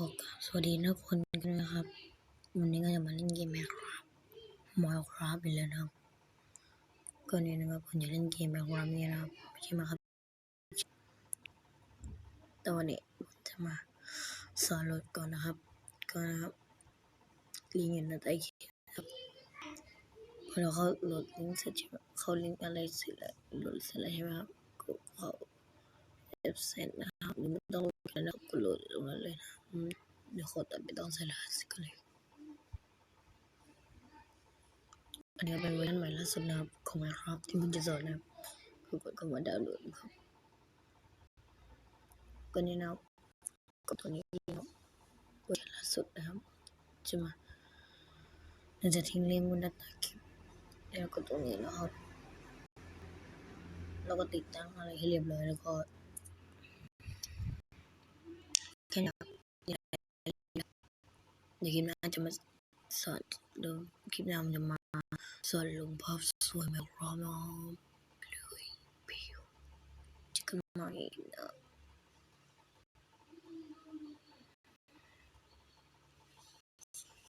ขอกราบสวัสดีทุกคนกันนะครับ วันนี้ก็จะมาเล่นเกมแมครับมอยครับอีกแล้วนะครับก่อนอื่นนะครับผมจะเล่นเกมแมครับนี่นะครับไม่ใช่มาครับแต่วันนี้ผมจะมาสอนรถก่อนนะครับก็นะครับลิงก์อยู่ในใต้คลิปนะครับพอเราเข้าโหลดลิงก์เสร็จใช่ไหมเข้าลิงก์อะไรเสร็จแล้วโหลดเสร็จแล้วใช่ไหมครับก็เข้า เว็บไซต์นะครับไม่ต้องลดกันแล้วก็โหลดลงมาเลยนะอืมเดี๋ยวขอตัดไปต้องใส่รหัสกันเลยอันนี้เป็นเวอร์ชันใหม่ล่าสุดนะครับของ Minecraft ที่ผมจะสอนนะครับคือกดเข้ามาดาวน์โหลดครับก็นี่นะครับกดตัวนี้นะครับเวอร์ชันล่าสุดนะครับจะมาเราจะทิ้งลิงก์ไว้ใต้ใต้คลิปแล้วก็ตรงนี้นะครับแล้วก็ติดตั้งอะไรให้เรียบร้อยแล้วก็แค่นี้ครับเดี๋ยวคลิปหน้าจะมาสอนเดี๋ยวคลิปหน้ามันจะมาสอนลงภาพสวยแบบพร้อมน้องเลยพิวจะกันใหม่นะ